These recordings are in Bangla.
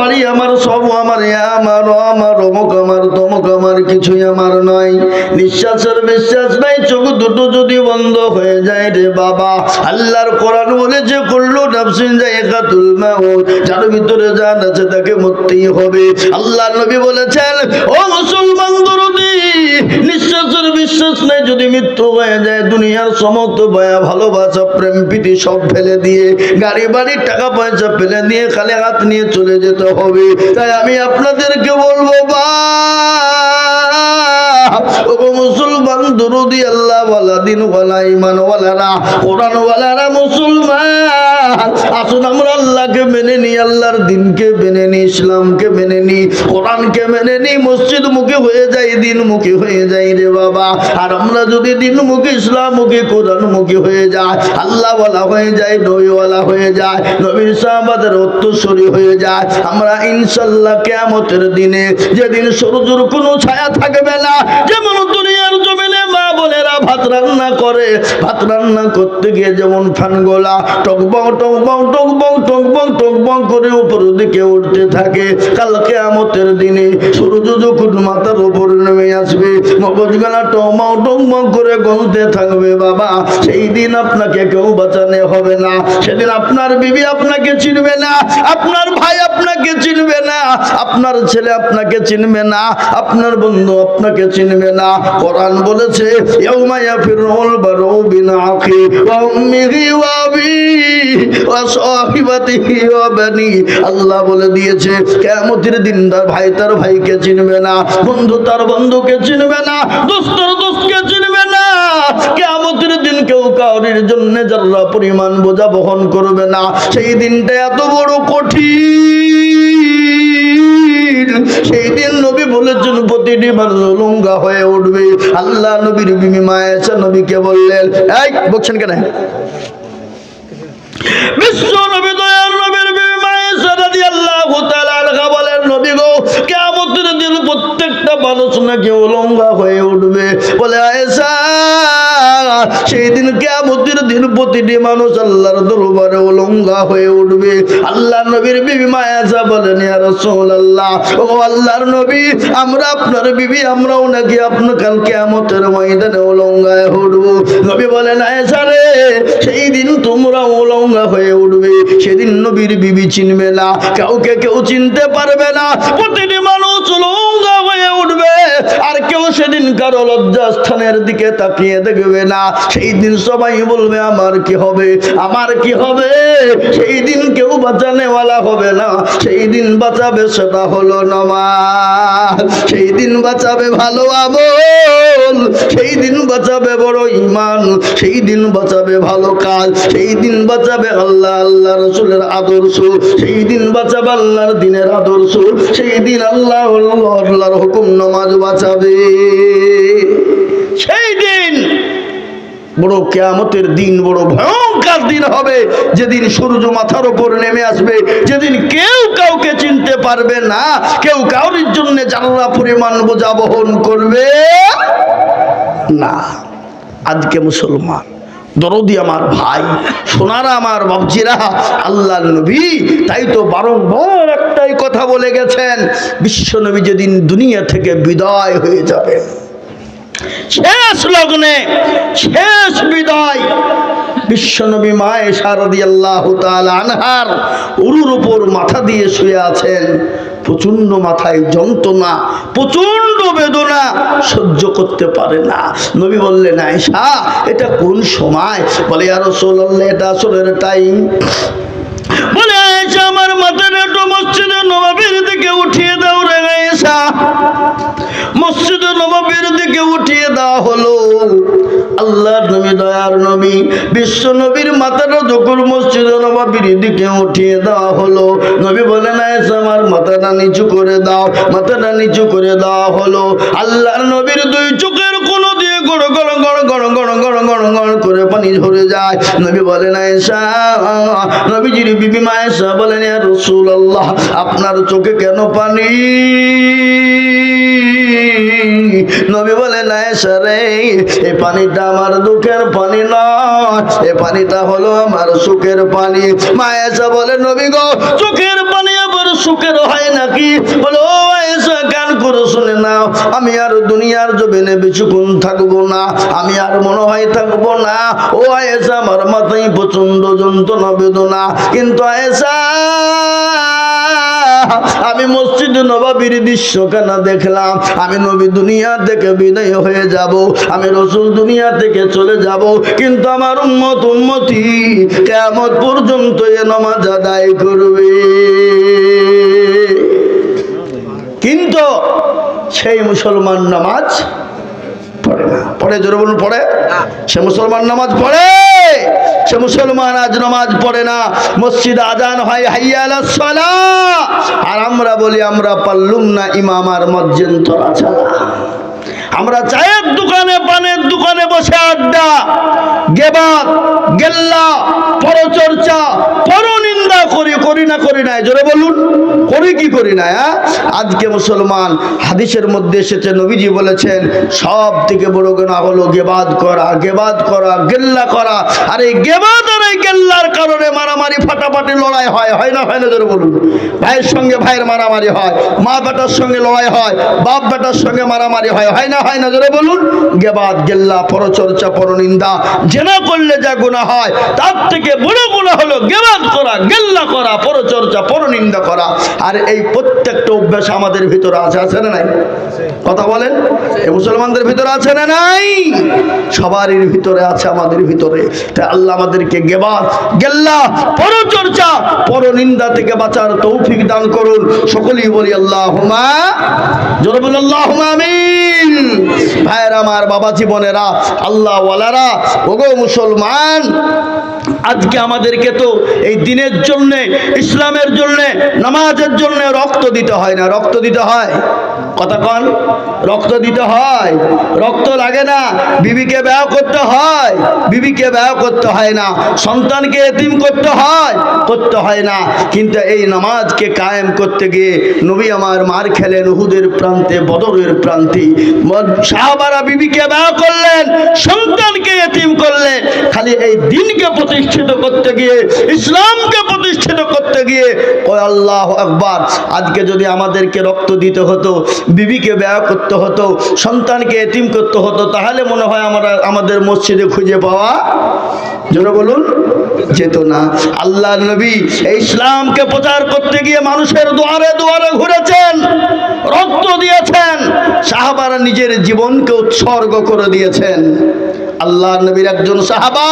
বাড়ি আমার সব আমার আমার আমার, অমুক আমার, তমুক আমার, কিছুই আমার নয় নিঃশ্বাসের বিশ্বাস নাই, চোখ দুটো যদি বন্ধ হয়ে যায় রে বাবা। আল্লাহর কোরআন বলেছে করল নাফসিন জায়গাতুল মাউত, যার ভিতরে জান আছে তাকে মুক্তি হবে। আল্লাহ নবী বলেছেন, ও মুসলমান দরদি নিঃশ্বাসের বিশ্বাস নাই, যদি মৃত্যু হয়ে যায়, দুনিয়ার সমস্ত বয়া ভালোবাসা, প্রেম, প্রীতি সব ফেলে দিয়ে, গাড়ি, বাড়ি, টাকা, পয়সা ফেলে দিয়ে খালি হাত নিয়ে চলে যেতে হবে। তাই আমি আপনাদেরকে বলব বা মুসলমান দুরুদি আল্লাহ ওয়ালা দিন ওয়ালা ইমান ওয়ালারা, কোরআন ওয়ালারা মুসলমান। আসুন আমরা আল্লাহকে মেনে নি আল্লাহর দিনকে মেনে নি ইসলামকে মেনে নি কোরআনকে মেনে নি মসজিদ মুখী হয়ে যাই দিন মুখী হয়ে যাই রে বাবা। আর আমরা যদি দিন মুখী ইসলাম মুখী কোরআন মুখী হয়ে যায় আল্লাহ ওয়ালা হয়ে যায় নবীওয়ালা হয়ে যায় নবীর সাহাবাদের উত্তরসূরি হয়ে যায় আমরা ইনশাল্লাহ কেয়ামতের দিনে যেদিন সূর্যের কোনো ছায়া থাকবে না যেমন দুনিয়ার জমিনে মা বোনেরা ভাত রান্না করে। ভাত রান্না করতে গিয়ে যেমন ফানগোলা টকবং টকবং টকবং টকবং টকবং করে উপর দিকে উঠতে থাকে। কাল কেয়ামতের দিনে সূর্য যখন মাথার উপর নেমে আসবে, মগজগালা টকবং টকবং করে গলতে থাকবে, বাবা। সেই দিন আপনাকে কেউ বাঁচানো হবে না। সেদিন আপনার বিবি আপনাকে চিনবে না, আপনার ভাই আপনাকে চিনবে না, আপনার ছেলে আপনাকে চিনবে না, আপনার বন্ধু আপনাকে চিনবে না। কোরআন বলেছে বানি। আল্লাহ বলে দিয়েছে, কিয়ামতের দিন তার ভাই তার ভাইকে চিনবে না, বন্ধু তার বন্ধুকে চিনবে না, দোস্ত দোস্তকে চিনবে না। কিয়ামতের দিন কেউ কাউরির জন্য যারা পরিমাণ বোঝা বহন করবে না। সেই দিনটা এত বড় কঠিন। সেই দিন নবী বলেছেন প্রতিটি মানুষ হয়ে উঠবে। আল্লাহ নবীর বিবি মায়েশা নবীকে বললেন, এই বলছেন কেন? বিশ্ব নবী দয়াল নবীর বিবি মায়েশা রাদিয়াল্লাহু তাআলা বলেন, নবী গো কিয়ামতের দিন প্রত্যেকটা মানুষ নাকি উলঙ্গা হয়ে উঠবে। বলে আয়েশা সেই দিন দিন প্রতিটি মানুষ আল্লাহর দরবারে উলঙ্গা হয়ে উঠবে। আল্লাহ নবীর বিবি বলেন রাসূলুল্লাহ, ও আল্লাহর নবী, আমরা আপনার বিবি, আমরাও নাকি আপনার কাল কিয়ামতের ময়দানে উলঙ্গায় উঠব। নবী বলেন আয়েশা রে সেই দিন তোমরা উলঙ্গা হয়ে উঠবে। সেদিন নবীর বিবি চিনবে না, কাউকে কেউ চিনতে পারবে না। প্রতিটি মানুষ 龙哥 হয়ে উঠবে। আর কেউ সেদিন কারও লজ্জাস্থানের দিকে তাকিয়ে দেখবে না। সেই দিন সবাই বলবে, আমার কি হবে? আমার কি হবে? সেই দিন কেউ বাঁচানেওয়ালা হবে না। সেই দিন বাঁচাবে সেটা হলো নমাজ। সেই দিন বাঁচাবে ভালো আমল। সেই দিন বাঁচাবে বড় ইমান সেই দিন বাঁচাবে ভালো কাজ। সেই দিন বাঁচাবে আল্লাহ আল্লাহ রসুলের আদর্শ। সেই দিন বাঁচাবে আল্লাহর দিনের আদর্শ। সেই দিন আল্লাহ, আল্লাহর হুকুম নমাজ বাঁচাবে। সেই দিন বড় কেয়ামতের দিন, বড় ভয়ঙ্কর দিন হবে। যেদিন সূর্য মাথার ওপর নেমে আসবে, যেদিন কেউ কাউকে চিনতে পারবে না, কেউ কাউরির জন্য জানলা পরিমাণ বোঝা বহন করবে না। আজকে মুসলমান দরদি আমার ভাই, সোনারা আমার বাবজিরা আল্লাহ নবী, তাই তো বারংবার একটাই কথা বলে গেছেন, বিশ্ব নবী যেদিন দুনিয়া থেকে বিদায় হয়ে যাবেন শেষ লগ্নে, শেষ বিদায় বিশ্বনবী মায়ে শারদি আল্লাহ আনহার উরুর উপর মাথা দিয়ে শুয়ে আছেন প্রচণ্ড মাথায় যন্ত্রণা প্রচণ্ড বেদনা সহ্য করতে পারে না। নবী বললেন আয়সা এটা কোন সময়? বলে আর সোল্লে এটা আসলের টাইম বলে আয়সা আমার মাথাটা একটু মসজিদে নবাবের দিকে উঠিয়ে দাও রে আয়সা মসজিদে নবাবের দিকে উঠিয়ে দেওয়া হলো। আল্লাহ নবী, দয়ার নবী, বিশ্ব নবীর মাথাটা যখন মসজিদ নবাবির দিকে উঠিয়ে দেওয়া হলো, নবী বলে না এসে, আমার মাথাটা নিচু করে দাও, মাথাটা নিচু করে দেওয়া হলো। আল্লাহর নবীর দুই চোখের করে পানি ঝরে যায়। নবী বলেন, আয়েশা, নবীজির বিবি বলেন আপনার চোখে কেন পানি? নবী বলে না রে এই পানিটা আমার দুঃখের পানি নয় এই পানিটা হলো আমার সুখের পানি। মায়েশা বলে নবী গো, চোখের পানি সুখের হয় নাকি? বলো গান করে, শুনে নাও। আমি আর দুনিয়ার জমিনে বেশিক্ষণ থাকব না। আমি আর মনে হয় থাকব না। ও আয়েসা আমার মাথায় প্রচণ্ড যন্ত্রণা, বেদনা। কিন্তু আয়েশা আমি মসজিদ নবাবির দৃশ্যখানা দেখলাম। আমি নবী দুনিয়া থেকে বিদায় হয়ে যাব। আমি রসুল দুনিয়া থেকে চলে যাব। কিন্তু আমার উন্মত উন্মতি কেমন পর্যন্ত এ নমাজ আদায় করবে। কিন্তু সেই মুসলমান নামাজ পড়ে না। পড়ে, জোরে বলুন, পড়ে? সে মুসলমান নামাজ পড়ে, সে মুসলমান আজ নামাজ পড়ে না। মসজিদ আজান হয় হাইয়াল আর আমরা বলি, আমরা পারলুম না ইমাম আর মজ্জেন তোরা ছাড়া। আমরা চায়ের দোকানে, পানের দোকানে বসে আড্ডা গেবাত গেল্লা, পরচর্চা পরনিন্দা করি করি না করি না জোরে বলুন, করি কি করি না হ্যাঁ? আজকে মুসলমান হাদিসের মধ্যে এসেছে, নবীজি বলেছেন, সব থেকে বড় গোনা হলো গেবাদ করা গেবাদ করা, গেল্লা করা। আর এই গেবাদ আর এই গেল্লার কারণে মারামারি, ফাটাফাটি লড়াই হয় হয় না হয় না, জোরে বলুন। ভাইয়ের সঙ্গে ভাইয়ের মারামারি হয়, মা বেটার সঙ্গে লড়াই হয়, বাপ বেটার সঙ্গে মারামারি হয় হয় না হয় না, জোরে বলুন। গেবাদ, গেল্লা, পরচর্চা, পরনিন্দা, জেনা করলে যা গুণা হয়, তার থেকে বড় গুণা হলো গেবাদ করা গেল্লা করা, পরচর্চা, পরনিন্দা করা। আর এই প্রত্যেকটা অভ্যাস আমাদের ভিতরে আছে আছে না নাই? কথা বলেন এই মুসলমানদের ভিতরে আছে না নাই? সবারই ভিতরে আছে আমাদের ভিতরে। তাই আল্লাহ আমাদেরকে গেবাদ গেল্লা, পরচর্চা, পরনিন্দা থেকে বাঁচার তৌফিক দান করুন। সকলেই বলি আল্লাহ হুমা আল্লাহ আমিন। ভাইয়ের, আমার বাবা জীবনেরা, আল্লাহ ওয়ালারা, ওগো মুসলমান, আজকে আমাদেরকে তো এই দিনের জন্যে, ইসলামের জন্যে, নামাজের জন্যে রক্ত দিতে হয় না। রক্ত দিতে হয়। কন, রক্ত দিতে হয়, রক্ত লাগে না, বিবিকে ব্যয় করতে হয়, বিবিকে ব্যয় করতে হয় না, সন্তানকে এতিম করতে হয় করতে হয় না, কিন্তু এই নামাজকে কায়েম করতে গিয়ে নবী আমার মার খেলেন উহুদের প্রান্তে, বদরের প্রান্তে সাহাবারা বিবিকে ব্যয় করলেন, সন্তানকে এতিম করলেন, খালি এই দিনকে প্রতিষ্ঠিত করতে গিয়ে, ইসলামকে প্রতিষ্ঠিত করতে গিয়ে ও আল্লাহ আকবার, আজকে যদি আমাদেরকে রক্ত দিতে হতো বিবিকে ব্যয় করতে হতো, সন্তানকে এতিম করতে হতো, তাহলে মনে হয় আমরা আমাদের মসজিদে খুঁজে পাওয়া যেন বলুন, যেত না। আল্লাহ নবী এই ইসলামকে প্রচার করতে গিয়ে মানুষের দুয়ারে দুয়ারে ঘুরেছেন, রক্ত দিয়েছেন, সাহাবারা নিজের জীবনকে উৎসর্গ করে দিয়েছেন। আল্লাহ নবীর একজন সাহাবা,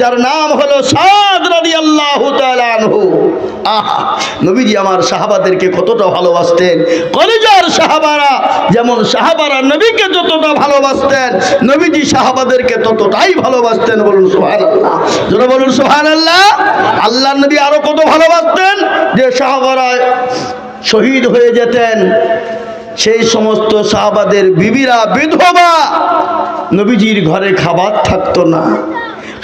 যার নাম হলো সাদ রাদি আল্লাহ আনহু। আহ, নবীজি আমার সাহাবাদেরকে কতটা ভালোবাসতেন। কলেজার সাহাবারা, যেমন সাহাবারা নবীকে যতটা ভালোবাসতেন, নবীজি সাহাবাদেরকে ততটাই ভালোবাসতেন, বলুন সোহান আল্লাহ বলুন সোহান আল্লাহ আল্লাহ নবী আরও কত ভালোবাসতেন যে সাহাবারা শহীদ হয়ে যেতেন। সেই সমস্ত সাহাবাদের বিবিরা, বিধবা নবীজির ঘরে খাবার থাকতো না।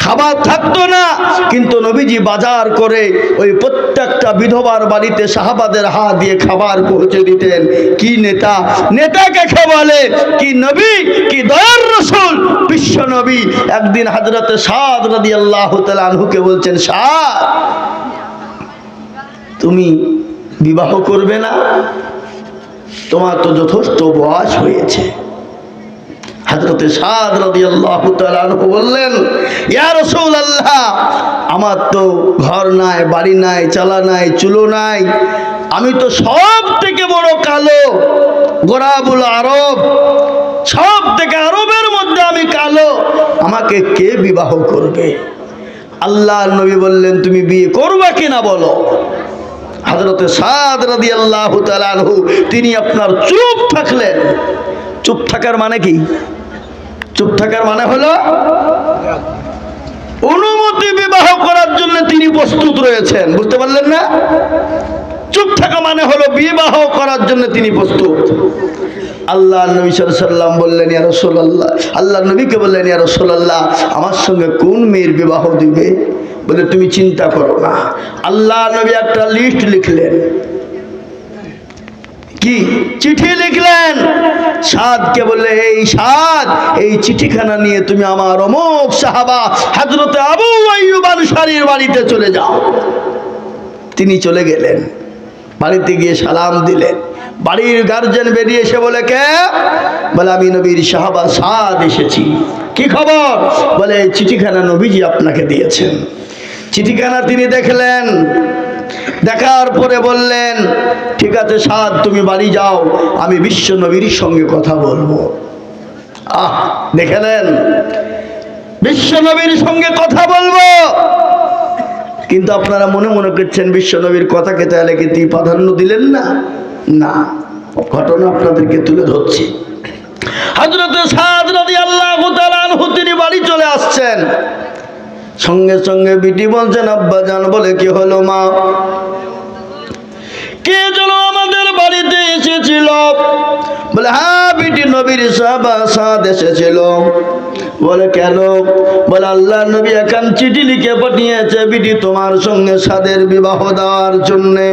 খাবার থাকতো না, কিন্তু নবীজি বাজার করে ওই প্রত্যেকটা বিধবার বাড়িতে সাহাবাদের হাত দিয়ে খাবার পৌঁছে দিতেন। কি নেতা? নেতাকে কাকে কি নবী? কি দয়ার রসুল? বিশ্ব নবী। একদিন হাজরতে সাদ রাদি আল্লাহ বলছেন, সাদ, তুমি বিবাহ করবে না? তোমার তো যথেষ্ট বয়স হয়েছে। হাজরতে সাদ তাআলা আনহু বললেন, ইয়া রাসূলুল্লাহ, আমার তো ঘর নাই, বাড়ি নাই, চালা নাই, চুলো নাই, আমি তো সব থেকে বড় কালো গোরাবুল আরব সব থেকে আরবের মধ্যে আমি কালো, আমাকে কে বিবাহ করবে? আল্লাহ নবী বললেন, তুমি বিয়ে করবা কিনা বলো? হজরতে সাদ রাদি আল্লাহ তিনি আপনার চুপ থাকলেন। চুপ থাকার মানে কি? চুপ থাকার মানে হলো অনুমতি বিবাহ করার জন্য তিনি প্রস্তুত রয়েছেন, বুঝতে পারলেন না? চুপ থাকা মানে হলো বিবাহ করার জন্য তিনি প্রস্তুত। আল্লাহ নবী সাল্লাম বললেন, ইয়া রসোল্লাহ আল্লাহ নবীকে বললেন, ইয়া রসোল্লাহ আমার সঙ্গে কোন মেয়ের বিবাহ দিবে? বলে, তুমি চিন্তা করো না। আল্লাহ নবী একটা লিস্ট লিখলেন। কি? চিঠি লিখলেন। সাদকে বললে, এই সাদ, এই চিঠিখানা নিয়ে তুমি আমার অমুক সাহাবা হাজরতে আবু আইয়ুব আনসারীর বাড়িতে চলে যাও। তিনি চলে গেলেন। বাড়িতে গিয়ে সালাম দিলেন। বাড়ির গার্জেন বেরিয়ে এসে বলে, কে? বলে, আমি নবীর সাহাবা সাদ এসেছি। কি খবর? বলে চিঠিখানা নবীজি আপনাকে দিয়েছেন। চিঠিখানা তিনি দেখলেন। দেখার পরে বললেন, ঠিক আছে সাদ, তুমি বাড়ি যাও, আমি বিশ্ব নবীর সঙ্গে কথা বলব। আহ দেখেলেন বিশ্ব নবীর সঙ্গে কথা বলব। কিন্তু আপনারা মনে মনে করছেন, বিশ্ব নবীর কথাকে তাহলে কি তিনি প্রাধান্য দিলেন না? না, ঘটনা আপনাদেরকে তুলে ধরছি। হজরত সাদ নদী আল্লাহ তিনি বাড়ি চলে আসছেন। সঙ্গে সঙ্গে বিটি বলছেন, আব্বা জান, বলে কি হলো মা? কে যেন আমাদের বাড়িতে এসেছিল? বলে হ্যাঁ বিটি নবীর সাদ এসেছিল। বলে, কেন? বলে, আল্লাহ নবী এখন চিঠি লিখে পাঠিয়েছে বিটি তোমার সঙ্গে সাদের বিবাহ দেওয়ার জন্যে।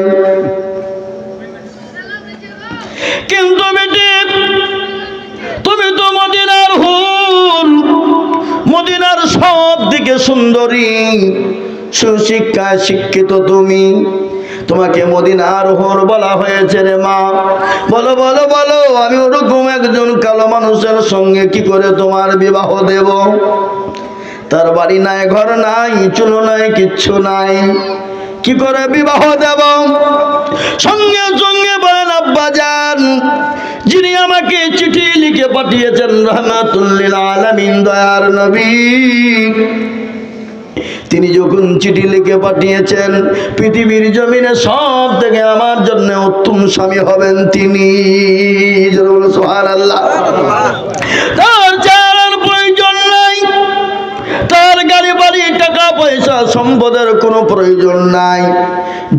কিন্তু বেটি, তুমি তো মদিনার হুর, মদিনার সব সুন্দরী সুশিক্ষায় শিক্ষিত তুমি। তোমাকে মদিনার হোর বলা হয়েছে রে মা। বলো বলো বলো, আমি ওরকম একজন কালো মানুষের সঙ্গে কি করে তোমার বিবাহ দেব? তার বাড়ি নাই, ঘর নাই, চুলো নাই, কিচ্ছু নাই। কি করে বিবাহ দেব? সঙ্গে সঙ্গে বলেন, আব্বা যান, যিনি আমাকে চিঠি লিখে পাঠিয়েছেন রহমাতুল্লিল আলামিন, দয়ার নবী। তিনি যখন চিঠি লিখে পাঠিয়েছেন, পৃথিবীর জমিনে সব থেকে আমার জন্য উত্তম স্বামী হবেন তিনি। তার বাড়ি, টাকা পয়সা, সম্পদের কোনো প্রয়োজন নাই।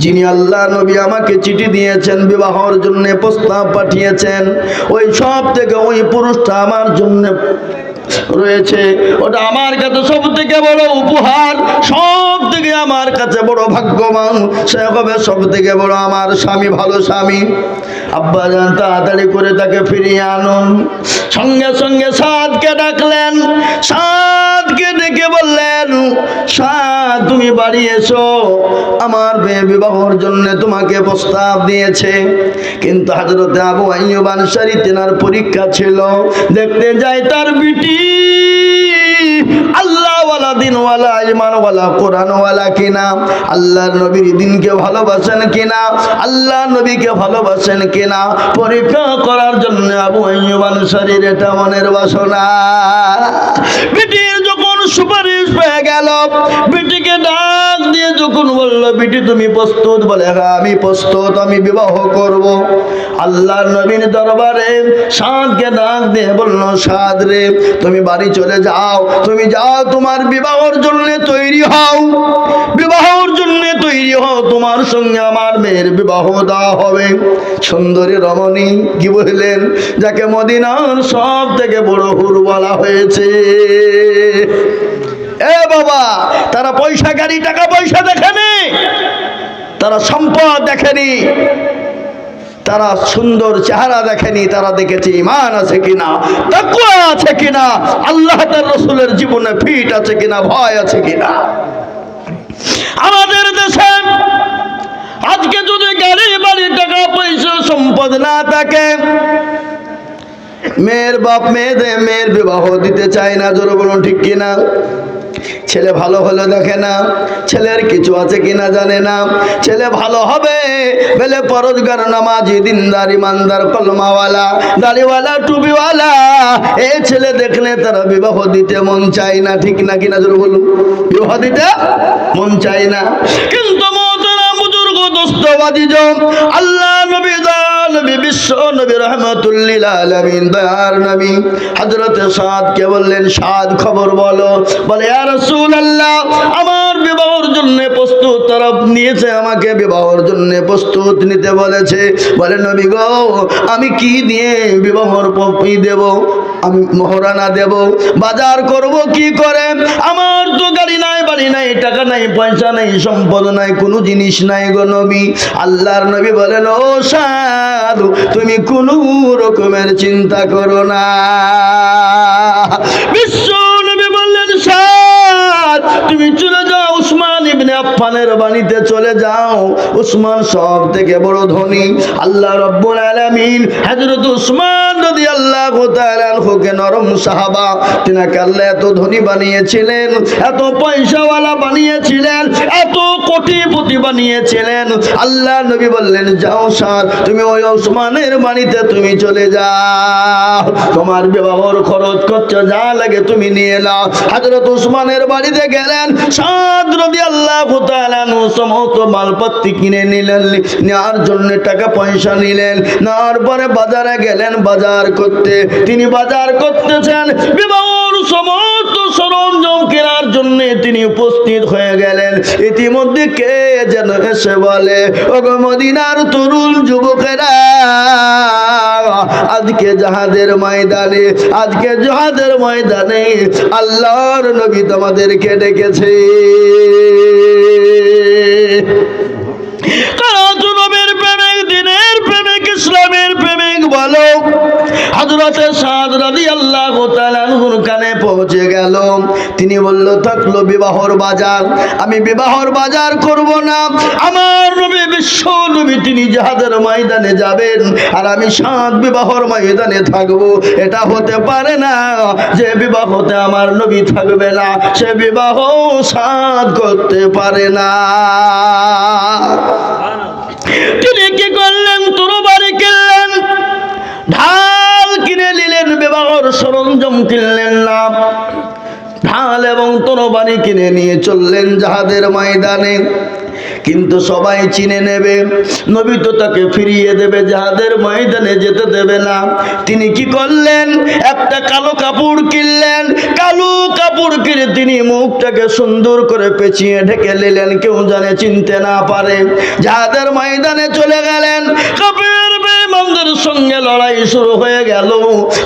যিনি আল্লাহ নবী আমাকে চিঠি দিয়েছেন, বিবাহর জন্য প্রস্তাব পাঠিয়েছেন, ওই সব থেকে ওই পুরুষটা আমার জন্য রয়েছে। ওটা আমার কাছে সব থেকে বড় উপহার সব থেকে আমার কাছে বড় ভাগ্যবান। সে হবে সব থেকে বড় আমার স্বামী, ভালো স্বামী? আব্বা যান, তাড়াতাড়ি করে তাকে ফিরিয়ে আনুন। সঙ্গে সঙ্গে সাদকে ডাকলেন সাদকে ডেকে বললেন তুমি বাড়ি এসো আমার মেয়ে বিবাহর জন্য তোমাকে প্রস্তাব দিয়েছে। কিন্তু হাজরতে আবু আইয়ুব তেনার পরীক্ষা ছিল, দেখতে যাই তার বিটি। দিনওয়ালা কোরআনওয়ালা ভালোবাসেন আল্লাহ নবীকে ভালোবাসেন পরীক্ষা করার জন্য আবু এটা মনের বাসনা। সুপারিশ পেয়ে গেল। বিটিকে ডাক দিয়ে যখন বলল, বিটি, তুমি প্রস্তুত? বলে হ্যাঁ আমি প্রস্তুত, আমি বিবাহ করব। আল্লাহর নবীর দরবারে সাদকে ডাক দিয়ে বলল, সাদ রে, তুমি বাড়ি চলে যাও, তুমি যাও, তোমার বিবাহর জন্য তৈরি হও। বিবাহর জন্য তৈরি হও, তোমার সঙ্গে আমার মেয়ের বিবাহ দেওয়া হবে। সুন্দরী রমণী কি বললেন? যাকে মদিনার সব থেকে বড় হুর বলা হয়েছে। এ বাবা, তারা পয়সা গাড়ি, টাকা পয়সা দেখেনি। তারা সম্পদ দেখেনি। তারা সুন্দর চেহারা দেখেনি। তারা দেখেছে ইমান আছে কিনা তাকুয়া আছে কিনা, আল্লাহ তার রসুলের জীবনে ফিট আছে কিনা, ভয় আছে কিনা। আমাদের দেশে আজকে যদি গাড়ি, বাড়ি, টাকা, পয়সা, সম্পদ না থাকে, মেয়ের বাপ মেয়েদের মেয়ের বিবাহ দিতে চায় না, জোর বলুন ঠিক কিনা? ছেলে ভালো হলে দেখে না, ছেলের কিছু আছে কিনা জানে না। ছেলে ভালো হবে বেলে পরোজগার নামাজি, দিনদার ইমানদার কলমাওয়ালা, দাড়িওয়ালা, টুপিওয়ালা। এ ছেলে দেখলে তারা বিবাহ দিতে মন চায় না, ঠিক না কিনা জোর বলুন? বিবাহ দিতে মন চায় না। কিন্তু বুজুর্গ দোস্তবাদী আল্লাহ নবী নবী বিশ্ব, নবী রহমতুল্লিল দয়ার নবী। হজরত সাদ কে বললেন, সাদ খবর বলো। বলে আর রসুল আল্লাহ আমার বিবাহর জন্য প্রস্তুত তরফ নিয়েছে, আমাকে বিবাহর জন্য প্রস্তুত নিতে বলেছে। বলে, নবী গো, আমি কি দিয়ে বিবাহর পপি দেব? আমি মহরানা দেব। বাজার করব কি করে? আমার তো গাড়ি নাই, বাড়ি নাই, টাকা নাই, পয়সা নাই, সম্পদ নাই, কোনো জিনিস নাই গো নবী। আল্লাহর নবী বলেন, ও সাধু, তুমি কোনো রকমের চিন্তা করো না। বিশ্ব নবী বললেন সাদ তুমি চলে যাও, উসমান ইবনে আফফানের বাণীতে চলে যাও। উসমান সব থেকে বড় ধনী। আল্লাহ রব্বুল আলামিন হযরত উসমান রাদিয়াল্লাহু তাআলা আনহুকে নরম সাহাবা আল্লাহ এত ধনী বানিয়েছিলেন, এত পয়সাওয়ালা বানিয়েছিলেন, এত কোটিপতি বানিয়েছিলেন। আল্লাহ নবী বললেন, যাও সার তুমি ওই ওসমানের বাড়িতে তুমি চলে যাও। তোমার খরচ করছ, যা লাগে তুমি নিয়ে নাও। হযরত উসমানের বাড়িতে গেলেন, সাদ আনহু সমস্ত মালপত্তি কিনে নিলেন, নেওয়ার জন্য টাকা পয়সা নিলেন, নেওয়ার পরে বাজারে গেলেন, বাজার করতে, তিনি বাজার করতেছেন। বিবাহর সমস্ত সরঞ্জাম কেনার জন্য তিনি উপস্থিত হয়ে গেলেন। ইতিমধ্যে কে যেন এসে বলে, ওগো মদিনার তরুণ যুবকেরা, আজকে জাহাজের ময়দানে, আজকে জাহাজের ময়দানে আল্লাহর নবী তোমাদেরকে ডেকেছে। বলো। হযরতে সাদ রাদিয়াল্লাহু তাআলা আনহুর কানে পৌঁছে গেল। তিনি বলল, থাকল বিবাহর বাজার। আমি বিবাহর বাজার করব না। আমার নবী, বিশ্ব নবী, তিনি জাহাজের ময়দানে যাবেন। আর আমি সাত বিবাহর ময়দানে থাকব। এটা হতে পারে না যে বিবাহতে আমার নবী থাকবে না। সে বিবাহ সাত করতে পারে না। তিনি কি করলেন? তরবারি কিনলেন। ঢাল কিনে নিলেন বিবাহর সরঞ্জাম কিনলেন না। ঢাল এবং তরবারি কিনে নিয়ে চললেন যাহাদের ময়দানে। কিন্তু সবাই চিনে নেবে, নবী তো তাকে ফিরিয়ে দেবে যাহাদের ময়দানে যেতে দেবে না। তিনি কি করলেন? একটা কালো কাপড় কিনলেন। কালো কাপড় কিনে তিনি মুখটাকে সুন্দর করে পেঁচিয়ে ঢেকে নিলেন। কেউ জানে, চিনতে না পারে। যাহাদের ময়দানে চলে গেলেন। বেঈমানদের সঙ্গে লড়াই শুরু হয়ে গেল।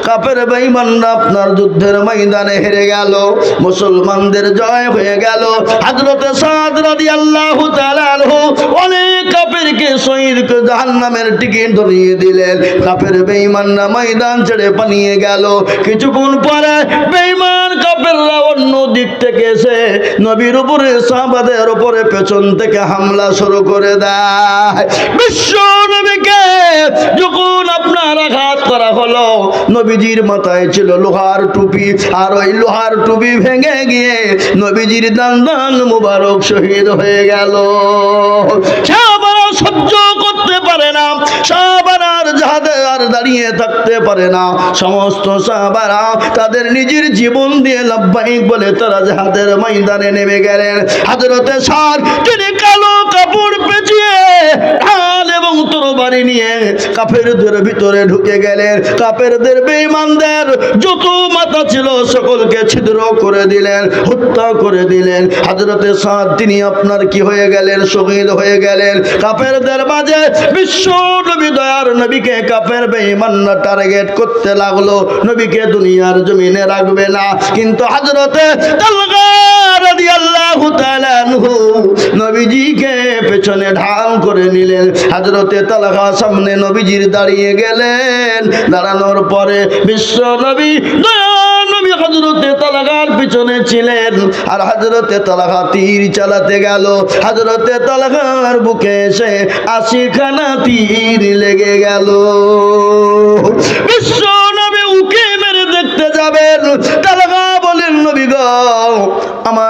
কাপের বেঈমানরা আপনার যুদ্ধের ময়দানে হেরে গেল। মুসলমানদের জয় হয়ে গেল। হযরতে সাদ রাদিয়াল্লাহু তাআলা আনহু অনেক কাফেরকে শহীদকে জাহান্নামের টিকিট ধরিয়ে দিলেন। কাফের বেঈমানরা ময়দান ছেড়ে পালিয়ে গেল। কিছুক্ষণ পরে বেঈমান কাফেররা অন্য দিক থেকে এসে নবীর উপরে, সাহাবাদের উপরে পেছন থেকে হামলা শুরু করে দেয়। বিশ্ব নবীকে যখন আপনার আঘাত করা হলো, নবীজির মাথায় ছিল লোহার টুপি, আর ওই লোহার টুপি ভেঙে গিয়ে নবীজির দান মুবারক শহীদ হয়ে গেল। সহ্য করতে পারে না। সাহাবারা আর আর দাঁড়িয়ে থাকতে পারে না। সমস্ত সাহাবারা তাদের নিজের জীবন দিয়ে লাভবাহিক বলে তারা জাহাজের ময়দানে নেমে গেলেন। হাজরতে সার তিনি কালো কাপড় পেঁচিয়ে, ঢাল এবং তরবারি নিয়ে কাফেরদের ভিতরে ঢুকে গেলেন। কাফেরদের বেঈমানদের যত মাথা ছিল, সকলকে ছিদ্র করে দিলেন, হত্যা করে দিলেন। হাজরতে সাদ, তিনি আপনার কি হয়ে গেলেন? শহীদ হয়ে গেলেন। কাফেরদের মাঝে বিশ্ব নবী দয়ার নবীকে কাফের বেঈমানরা টার্গেট করতে লাগল, নবীকে দুনিয়ার জমিনে রাখবে না। কিন্তু তালগা আনহু নবীজিকে পেছনে ঢাল করে নিলেন। হাজরতে তালহা সামনে নবীজির দাঁড়িয়ে গেলেন। দাঁড়ানোর পরে বিশ্ব নবী দয়া হজরতে তালাকার পিছনে ছিলেন। আর হজরতে তালাকা তীর চালাতে গেল। হজরতে তালাকার বুকে এসে আশিখানা তীর লেগে গেল। বিশ্ব নবী উকে মেরে দেখতে যাবেন।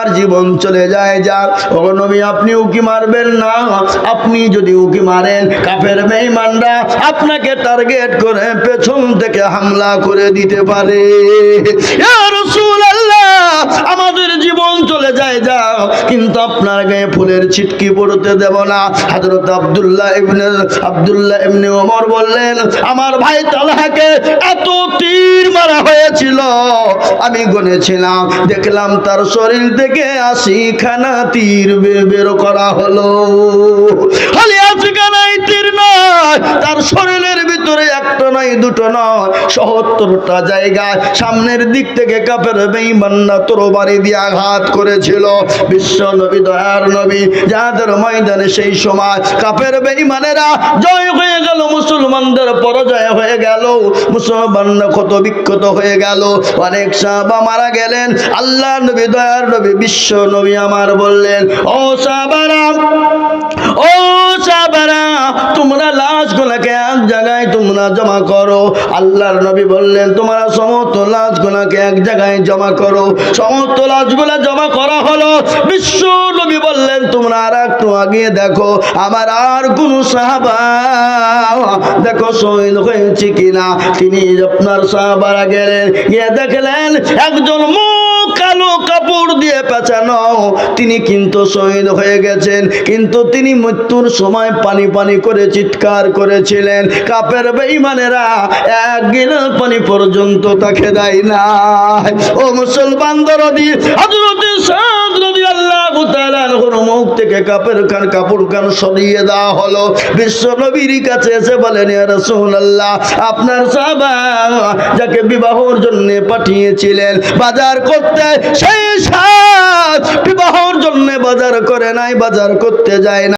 আমার জীবন চলে যায় যাক। নবী, আপনি উকি মারবেন না। আপনি যদি উকি মারেন, কাফের বেঈমানরা আপনাকে টার্গেট করে পেছন থেকে হামলা করে দিতে পারে। ইয়া আমাদের জীবন চলে যায়, যাও। কিন্তু আপনার গায়ে ফুলের ছিটকি পড়তে দেব না। হযরত আব্দুল্লাহ ইবনে আব্দুল্লাহ ইবনে ওমর বললেন, আমার ভাই তালহাকে এত তীর মারা হয়েছিল। আমি গনেছিলাম দেখলাম তার শরীর থেকে আশি খানা তীর বের করা হলো। হলে খানাই তীর নয়, তার শরীরের ভিতরে একটা নয়, দুটো নয়, সহত্তরটা জায়গায় সামনের দিক থেকে কাপের বেঈমানরা তরবারি দিয়ে আঘাত করেছিল। বিশ্ব নবী, দয়ার নবী যাদের ময়দানে সেই সময় কাপের বেঈমানেরা জয় হয়ে গেল, মুসলমানদের পরাজয় হয়ে গেল, মুসলমানরা ক্ষত বিক্ষত হয়ে গেল। অনেক সাহাবা মারা গেলেন। আল্লাহ নবী, দয়ার নবী, বিশ্ব নবী আমার বললেন, ও সাহাবারা, ও সাহাবারা তোমরা লাশগুলাকে এক জায়গায় তোমরা জমা করো। আল্লাহর নবী বললেন, তোমরা সমস্ত লাশগুলাকে এক জায়গায় জমা করো। সমস্ত লাশগুলা জমা করা হলো। বিশ্ব নবী বললেন, তোমরা আর একটু আগে দেখো, আমার আর কোন সাহাবা, দেখো, শহীদ হয়েছে কিনা? তিনি আপনার সাহাবারা গেলেন, গিয়ে দেখলেন, একজন মুখ কাপড় দিয়ে পেঁচানো। তিনি কিন্তু শহীদ হয়ে গেছেন। কিন্তু তিনি মৃত্যুর সময় পানি পানি করে চিৎকার করেছিলেন। কাপের বেঈমানেরা এক গিলাস পানি পর্যন্ত তাকে দেয় না ও মুসলমান দরদি, হযরত সাদ রাদিয়াল্লাহু মুখ থেকে কাপের খান কাপড় খান সরিয়ে দেওয়া হলো। বিশ্ব নবীর কাছে এসে বলেন, ইয়া রাসূলুল্লাহ, আপনার সাহাবা যাকে বিবাহর জন্য পাঠিয়েছিলেন, বাজার করতে সেই সাথ বিবাহর জন্য বাজার করে নাই বাজার করতে যায় না।